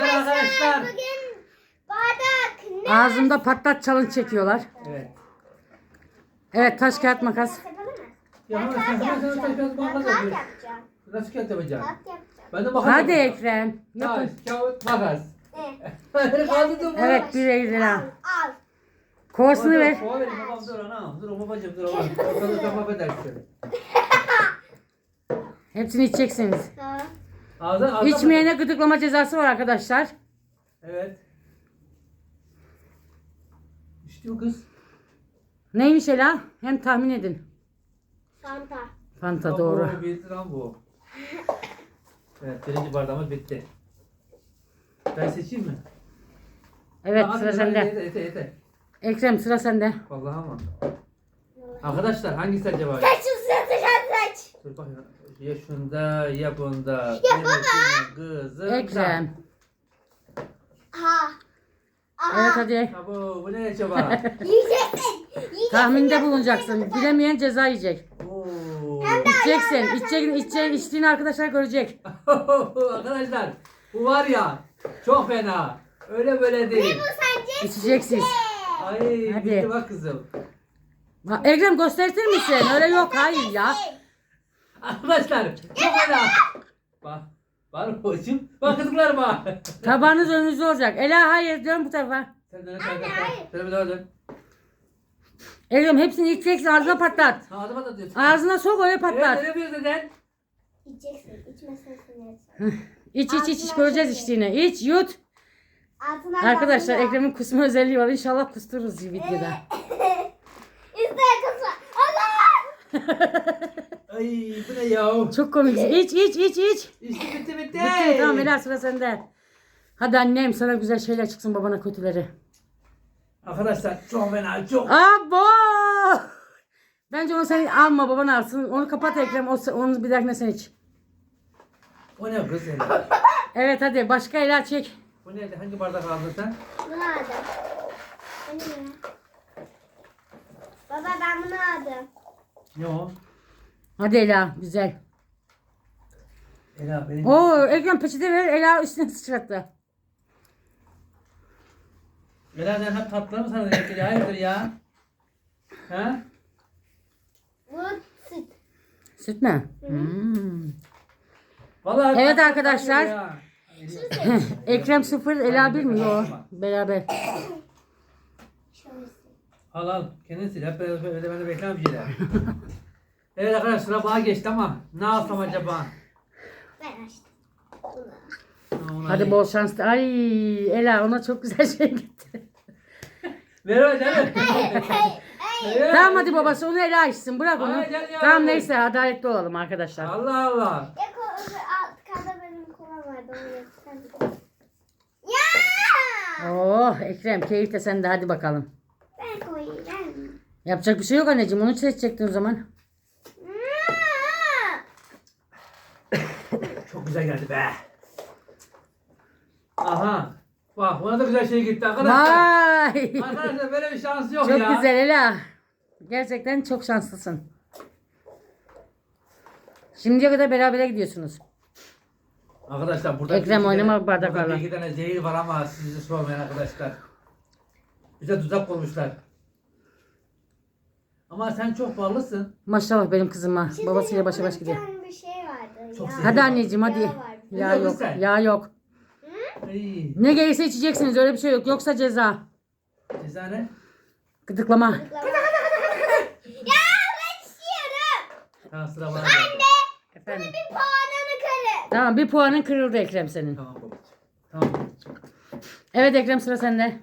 Merhaba arkadaşlar. Bugün bardak ne? Ağzımda patlat challenge çekiyorlar. Evet. Evet taş kağıt makas. Yapalım mı? Ya Ben kağıt sen sen makas yapıyorsun. Nasıl yapacaksın? Ben de makas Hadi yapacağım. Ekrem. Yapın. Kağıt makas. Evet bir Al, lira. al. Kovasını ver. Kova verin babam dur anam. Dur babacım dur babam. Ortalığı tamam edersin. Hepsini içeceksiniz. Tamam. Ağzına ağzına İçmeyene gıdıklama cezası var arkadaşlar. Evet. İşte o kız. Neymiş Ela? Hem tahmin edin. Fanta. Fanta Aa, doğru. bu Bitti lan bu. Evet birinci bardağımız bitti. Ben seçeyim mi? Evet Aa, sıra hadi, sende. Yeter. Ekrem sıra sende. Vallahi ama. Arkadaşlar hangisi acaba? Saç ısıtacağım saç. Dur bak ya. Ya şunda ya bunda. Ya Yemekinin Kızım. Ekrem. Ha. Aha. Evet hadi. Abo bu ne acaba? Yiyeceksin. Yiyeceksin. Tahminde bulunacaksın. Bilemeyen ceza yiyecek. Oo. İçeceksin. İçeceksin. İçeceğin, içtiğini arkadaşlar görecek. Arkadaşlar bu var ya çok fena. Öyle böyle değil. Bu sence İçeceksiniz. Ay Hadi. bitti bak kızım. Ha, Ekrem göstertir misin? Öyle yok. Hayır ya. Arkadaşlar çok fena. Bak. Var bacım. Bak kızlarıma. Tabağınız önünüzde olacak. Ela hayır dön bu tarafa. Sen dön sen dön. hayır. Sen bir daha dön. Ekrem hepsini içeceksin. Ağzına patlat. Ağzıma da diyorsun. Ağzına sok öyle Evet patlat. ne yapıyorsun neden? Yiyeceksin. İçmesen sinirsin. İç iç iç iç Ağzına göreceğiz içtiğini. İç yut. Altına Arkadaşlar. Ekrem'in kusma özelliği var. İnşallah kustururuz videoda. İşte kızma. Allah! Ay bu ne ya? Çok komik. İç iç iç iç. İşte bitti bitti. Bitti tamam Ela sıra sende. Hadi annem sana güzel şeyler çıksın babana kötüleri. Arkadaşlar çok fena çok. Abo! Bence onu sen alma baban alsın. Onu kapat Ekrem. O, onu bir dahakine sen iç. O ne kız senin? Evet hadi başka Ela çek. Bu neydi? Hangi bardak aldın sen? Bunu aldım. Bu ne? Baba ben bunu aldım. Ne o? Hadi Ela güzel. Ela benim. Oo Ekrem peçete ver Ela üstüne sıçrattı. Ela sen hep tatlı mı sana denk geliyor? Hayırdır ya? Ha? Bu süt. Süt mü? Hmm. Vallahi Evet tatlı arkadaşlar. ya. Ekrem sıfır Ela bir mi? Yok. Beraber. Şöyle. Al al. Kendin sil. Hep böyle, böyle ben de beklemem bir şeyler. evet arkadaşlar sıra bana geçti ama ne alsam acaba? Ben açtım. Hadi bol şans. Ay Ela ona çok güzel şey gitti. Ver. Evet. Tamam hadi babası onu Ela içsin. Bırak onu. Ay, gel ya. Tamam neyse adaletli olalım arkadaşlar. Allah Allah. Ya ko- öbür alt kanda benim kolam vardı. Onu yapsam. Ya! Oh Ekrem keyif de sende hadi bakalım. Ben koyayım. Ben. Yapacak bir şey yok anneciğim. Onu seçecektin o zaman. Çok güzel geldi be. Aha. Bak buna da güzel şey gitti arkadaşlar. Vay. Arkadaşlar böyle bir şans yok Çok ya. güzel Ela. Gerçekten çok şanslısın. Şimdiye kadar berabere gidiyorsunuz. Arkadaşlar burada Ekrem iki oynama tane- burada Bir iki tane zehir var ama sizi sormayan arkadaşlar. Bize tuzak kurmuşlar. Ama sen çok ballısın. Maşallah benim kızıma. Babasıyla başa baş gidiyor. Bir şey. Çok ya. zevkli. Hadi anneciğim hadi. Yağ Yağ yok. sen? Yağ yok. Ay, Ne gelirse içeceksiniz. Öyle bir şey yok. Yoksa ceza. ceza ne? Gıdıklama. ya ben istiyorum. Tamam sıra bana. Efendim. Bir puanını kırın. Tamam bir puanın kırıldı Ekrem senin. Tamam babacığım. Tamam babacığım. Evet Ekrem sıra sende.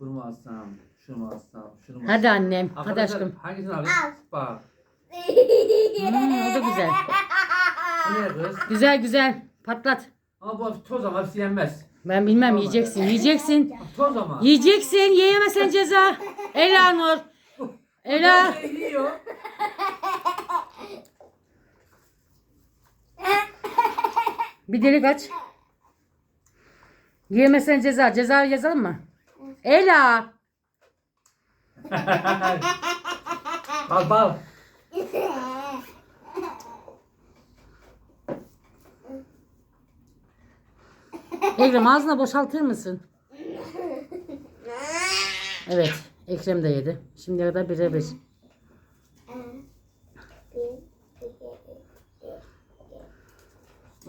Bunu mu alsam? Şunu mu alsam? Şunu mu Hadi annem. Hadi Arkadaşlar, aşkım. Hangisini alayım? Al. Bak. Hmm, o da güzel. Bu ne kız? Güzel güzel. Patlat. Ama bu toz ama hepsi yenmez. Ben bilmem yiyeceksin. Yiyeceksin. Toz ama. Yiyeceksin. Yiyemezsen ceza. Ela Nur. Ela. Yiyor? Bir delik aç. Yiyemezsen ceza. Ceza yazalım mı? Ela. Bal bal. Ekrem ağzına boşaltır mısın? Evet. Ekrem de yedi. Şimdiye kadar bire bir.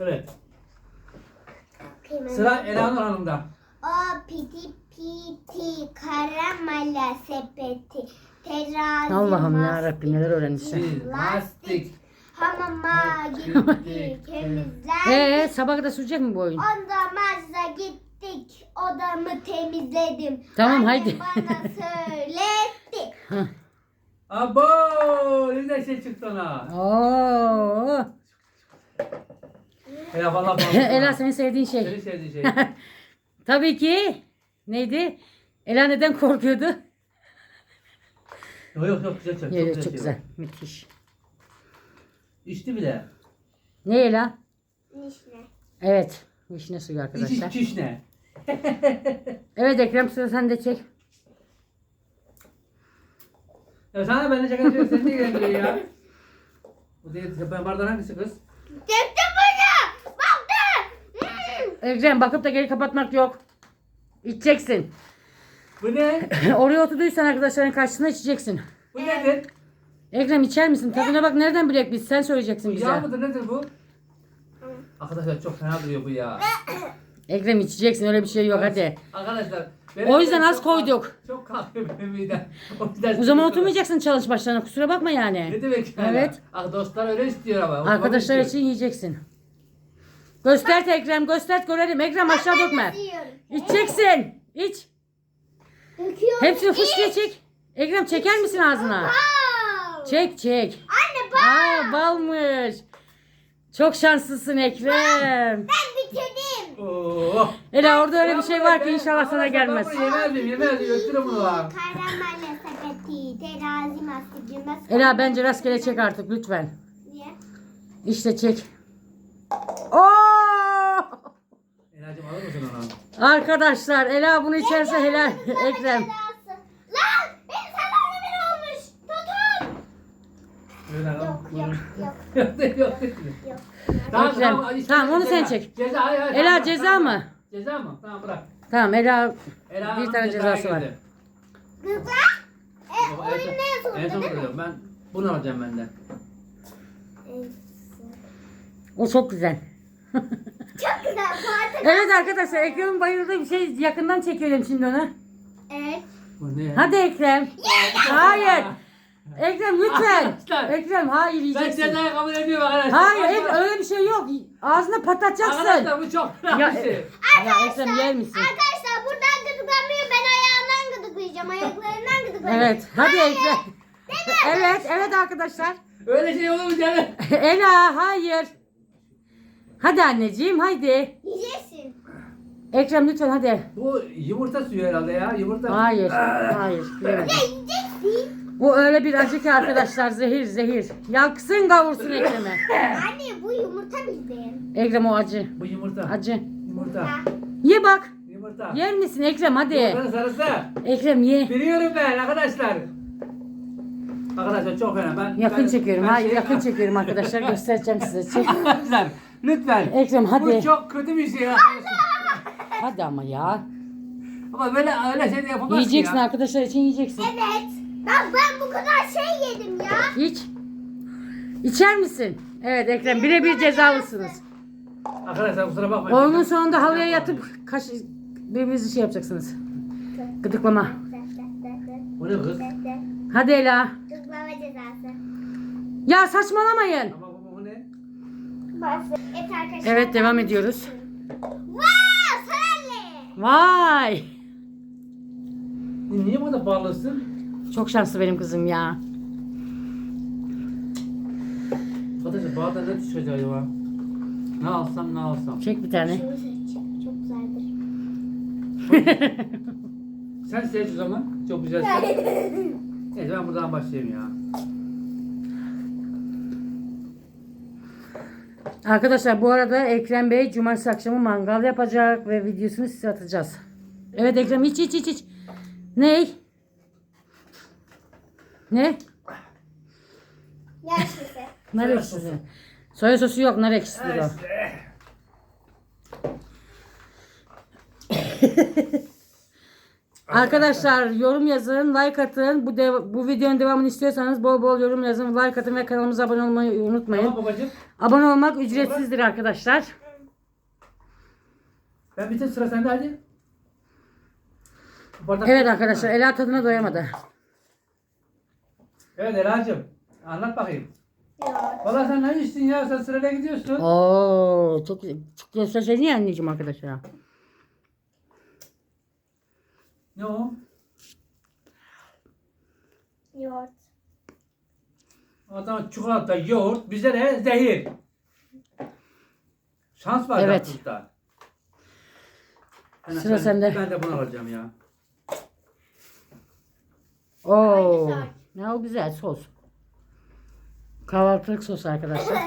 Evet. Sıra Elanur Hanım'da. O piti piti karamala sepeti terazi Allah'ım ya Rabbim neler öğrenmişsin. Lastik. Hamama gittik temizler. Ee sabah kadar sürecek mi bu oyun? Onda mağaza gittik odamı temizledim. Tamam, Annem haydi. bana söyletti. Abo! Ne de şey çıktı ona. Oo. Ela valla. Ela senin sevdiğin şey. Senin sevdiğin şey. Tabii ki. Neydi? Ela neden korkuyordu? Yok yok yok güzel çok, çok, Evet, güzel. çok şey güzel. Müthiş. İçti bile. Ne Ela? Nişne. Evet. Vişne suyu İç arkadaşlar. iç iç ne? Evet Ekrem sıra sende çek. Ya sana ben de şaka yapıyorum. Sen niye gelmiyor ya? Bu değil. Ben bardan hangisi kız? Çekti bana. Baktı. Hmm. Ekrem bakıp da geri kapatmak yok. İçeceksin. Bu ne? Oraya oturduysan arkadaşların karşısına içeceksin. Bu nedir? Ekrem içer misin? Tadına bak nereden bilek biz? Sen Bu söyleyeceksin yağ bize. mıdır nedir bu? Arkadaşlar çok fena duruyor bu ya. Ekrem içeceksin öyle bir şey yok hadi. Arkadaşlar. O yüzden az koyduk. Çok kalkıyor benim midem. O yüzden O zaman oturmayacaksın çalış başlarına kusura bakma Ne yani. demek yani? Evet. Ah, dostlar öyle istiyor ama. oturmak Arkadaşlar istiyor. için yiyeceksin. Göster Ekrem göster görelim. Ekrem aşağı dökme. Yiyorum. İçeceksin. İç. Döküyorum. Hepsini fış diye çek. Ekrem çeker misin ağzına? Çek çek. Anne bak. Aa balmış. Çok şanslısın Ekrem. Ben bitirdim. Oo. Ela orada öyle bir şey var ki inşallah sana gelmez. Yemezdim yemezdim götürün bunu lan. Sepeti terazi mastıcı nasıl? Ela bence rastgele çek artık lütfen. Niye? İşte çek. Oo! Elacığım alır mısın onu? Arkadaşlar Ela bunu içerse helal Ekrem. Lan benim salonum olmuş. Tutun. Öyle lan. Yok yok yok Yok yok. yok. Ekrem, hadi tamam, onu sen çek. Ceza hayır hayır. Ela, tamam, ceza tamam. mı? Ceza mı? Tamam bırak. Tamam Ela Ela bir Hanım tane cezaya cezası var. girdi. Kızlar. E, oyun en ne son- En son sonunda değil mi? kırıyorum. Ben bunu alacağım benden. O çok güzel. Çok güzel. Fuat'ın. Evet arkadaşlar Ekrem'in bayıldığı bir şey yakından çekelim şimdi onu. Evet. Bu ne? Hadi Ekrem. Hayır. Ekrem lütfen. Arkadaşlar. Ekrem hayır Ben yiyeceksin. cezayı kabul ediyorum arkadaşlar. Hayır Arkadaşlar- Ekrem öyle bir şey yok. Ağzına patlatacaksın. Arkadaşlar bu çok Ya, bir şey. ya Ekrem yer misin? Arkadaşlar buradan gıdıklamıyor. Ben ayağından gıdıklayacağım. Ayaklarından gıdıklayacağım. Evet. Hadi Ekrem. Evet, evet arkadaşlar. Öyle şey olur mu canım? Ela hayır. Hadi anneciğim haydi. Yiyeceksin. Ekrem lütfen hadi. Bu yumurta suyu herhalde ya. Yumurta. Hayır. Hayır. bilemedim. Yiyeceksin. Bu öyle bir acı ki arkadaşlar zehir zehir. Yaksın kavursun Ekrem'i. Anne bu yumurta bildiğin. Ekrem o acı. Bu yumurta. Acı. Yumurta. Ye bak. Yumurta. Yer misin Ekrem hadi. Yumurtanın sarısı. Ekrem ye. Biliyorum ben arkadaşlar. Arkadaşlar çok fena. Ben Yakın ben- çekiyorum. ben Hayır şey- yakın çekiyorum arkadaşlar. Göstereceğim size. Çek. Arkadaşlar lütfen. Ekrem hadi. Bu çok kötü bir şey arkadaşlar. Hadi ama ya. Ama böyle öyle şey de yapamazsın Yiyeceksin ya. arkadaşlar için yiyeceksin. Evet. Bak ben bu kadar şey yedim ya. İç. İçer misin? Evet Ekrem birebir cezalısınız. Arkadaşlar kusura bakmayın. Oyunun sonunda halıya yatıp kaş birbirinizi şey yapacaksınız. Gıdıklama. Bu ne kız? Hadi Ela. Tıklama cezası. Ya saçmalamayın. Ama bu, bu ne? Evet arkadaşlar. Evet devam ediyoruz. Wow, sarılı. Vay. Niye bu kadar bağlısın? Çok şanslı benim kızım ya. Arkadaşlar bağda ne düşecek acaba? Ne alsam ne alsam. Çek bir tane. Şunu seçeceğim. Çok güzeldir. Sen seç o zaman. Çok güzel. Neyse ben buradan başlayayım ya. Arkadaşlar bu arada Ekrem Bey cumartesi akşamı mangal yapacak ve videosunu size atacağız. Evet Ekrem iç iç iç iç. Ney? Ne? Nar ekşisi. Soya sosu yok nar ekşisidir o. İşte. Arkadaşlar yorum yazın, like atın. Bu dev- bu videonun devamını istiyorsanız bol bol yorum yazın, like atın ve kanalımıza abone olmayı unutmayın. Tamam babacığım. Abone olmak ücretsizdir arkadaşlar. Ben bitir sıra sende hadi. Bardak- Evet arkadaşlar Ela tadına doyamadı. Evet Ela'cığım. Anlat bakayım. Yoğurt. Valla sen ne içtin ya? Sen sırayla gidiyorsun. Oo çok çok gösterseydin ya anneciğim arkadaşlar. Ne o? Yoğurt. Adam çikolata, yoğurt, bize de zehir. Şans var Evet. yaptığımda. Ben- Sıra ben- sende. Ben de bunu alacağım ya. Oo. güzel. Ne o güzel sos. Kahvaltılık sos arkadaşlar.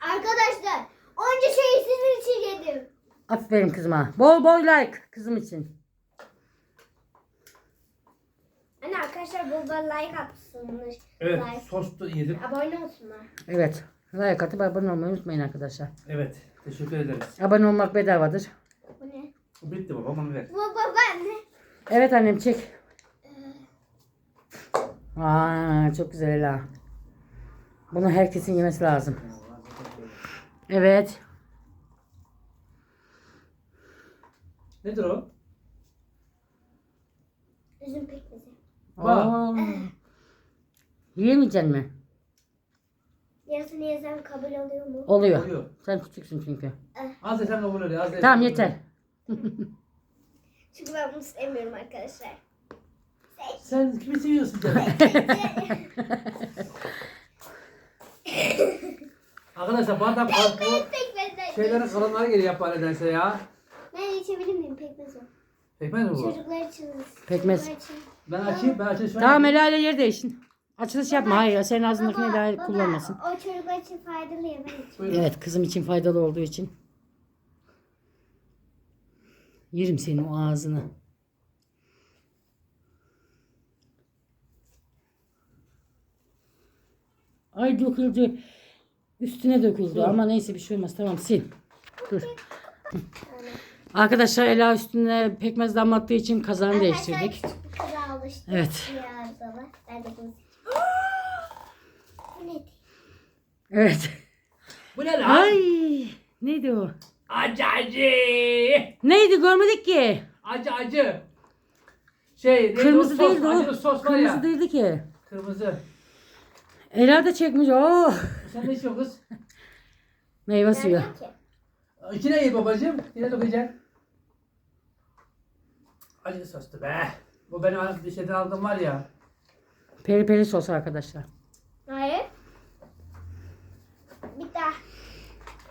Arkadaşlar onca şeyi sizin için yedim. Aferin kızıma. Bol bol like kızım için. Hani arkadaşlar bol bol like atsınlar. Evet, Like. sos da yedim. Abone olsunlar. Evet. Like atıp abone olmayı unutmayın arkadaşlar. Evet, teşekkür ederiz. Abone olmak bedavadır. Bitti baba, bana ver. Baba ne? Evet annem çek. Aa çok güzel Ela. Bunu herkesin yemesi lazım. Evet. Nedir o? Üzüm pekmezi. Aa. Yiyemeyeceksin mi? Yarısını yesem kabul oluyor mu? Oluyor. Oluyor. Sen küçüksün çünkü. Az da sen kabul ediyor. Az Tamam yeter. Çünkü ben bunu sevmiyorum arkadaşlar. Sen kimi seviyorsun canım? Arkadaşlar bardak Pekmez. şeylerin kalanları geliyor yapar nedense ya. Ben içebilir miyim pekmez o? Pekmez mi bu? Çocuklar için. Pekmez. çocuklar için. Ben açayım, ben açayım. Tamam Ela ile yer değişin. Açılış yapma. Hayır senin ağzındakini Baba, Ela baba, kullanmasın. O çocuklar için faydalı yemek için. Buyurun. Evet kızım için faydalı olduğu için. Yerim senin o ağzını. Ay döküldü. Üstüne döküldü ama neyse bir şey olmaz. Tamam sil. Dur. Arkadaşlar Ela üstüne pekmez damlattığı için kazanı değiştirdik. Evet. Biraz baba. Ben de bunu Bu ne? Evet. Bu ne lan? Ay neydi o? Acı acı. Neydi görmedik ki. Acı acı. Şey, neydi Kırmızı o sos, değildi o. Acılı sos var Kırmızı ya. değildi ki. Kırmızı. Ela da çekmiş. Oh. Sen ne içiyorsun kız? Meyve suyu. İçine ye babacığım. Yine dökeceksin. Acı soslu be. Bu benim bir şeyden aldığım var ya. Peri peri sos arkadaşlar. Hayır. Bir daha.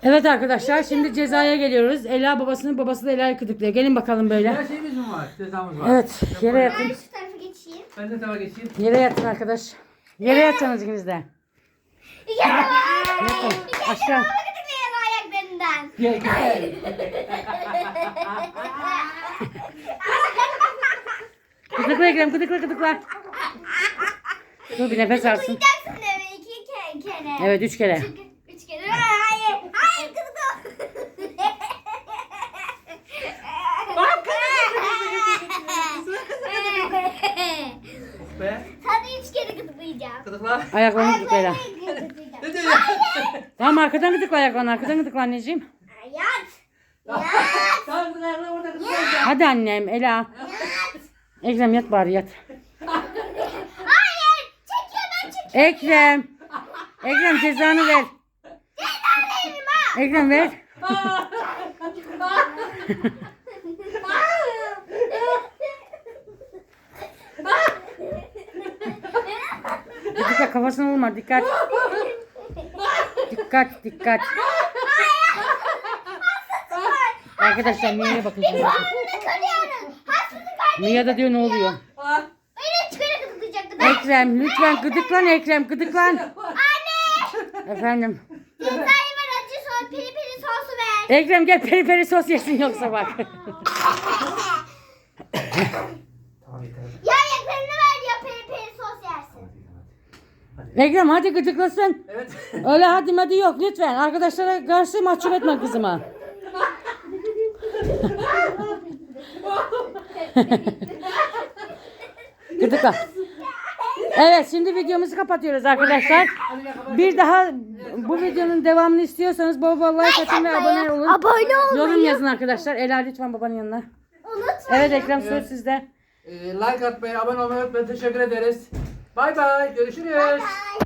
Evet arkadaşlar şimdi cezaya geliyoruz. Ela babasının babası da Ela'yı gıdıklıyor. Gelin bakalım böyle. Her şeyimiz mi var? Cezamız var. Evet yere Ben yatın. şu tarafa geçeyim. Ben de tava geçeyim. Yere yatın arkadaş. Yere yatacaksınız ikiniz de. Bir kere baba. Yatın. Aşağı. gıdıklayalım ayaklarından. Gel gel. Gıdıkla Ekrem gıdıkla gıdıkla. Dur bir nefes alsın. Gıdıklayacaksın eve iki kere. kere. Evet üç kere. Çünkü üç kere. Hayır. Hayır gıdıkla. Be. Sana üç kere gıdıklayacağım. Gıdıkla. Ayaklarını gıdıkla Ela. Ne diyor? Tamam arkadan gıdıkla ayaklarını. Arkadan gıdıkla anneciğim. Yat. Tamam orada. Hadi annem Ela. Ekrem yat bari yat. Hayır. Çekiyor ben çekiyorum. Ekrem. Ekrem cezanı ver. Ekrem ver. Dikkat kafasına vurma dikkat. Dikkat dikkat. Arkadaşlar Mia'ya bakın şimdi. Mia da diyor ne oluyor? Ben Ekrem lütfen gıdıklan Ekrem gıdıklan. Efendim. Ekrem gel peri peri sos yesin yoksa bak. Tamam yeter. Ya ayaklarını ver ya peri peri sos yersin. Hadi. Ekrem hadi gıdıklasın. Evet. Öyle hadi hadi yok lütfen. Arkadaşlara karşı mahcup etme kızıma. Gıdıkla. Evet şimdi videomuzu kapatıyoruz arkadaşlar. Bir daha bu videonun devamını istiyorsanız bol bol like atın ve abone olun. Abone olmayı Yorum yazın arkadaşlar. Ela lütfen babanın yanına. unutmayın. Evet Ekrem söz sizde. Ee, like atmayı, abone olmayı unutmayın. Teşekkür ederiz. Bay bay. Görüşürüz. Bye.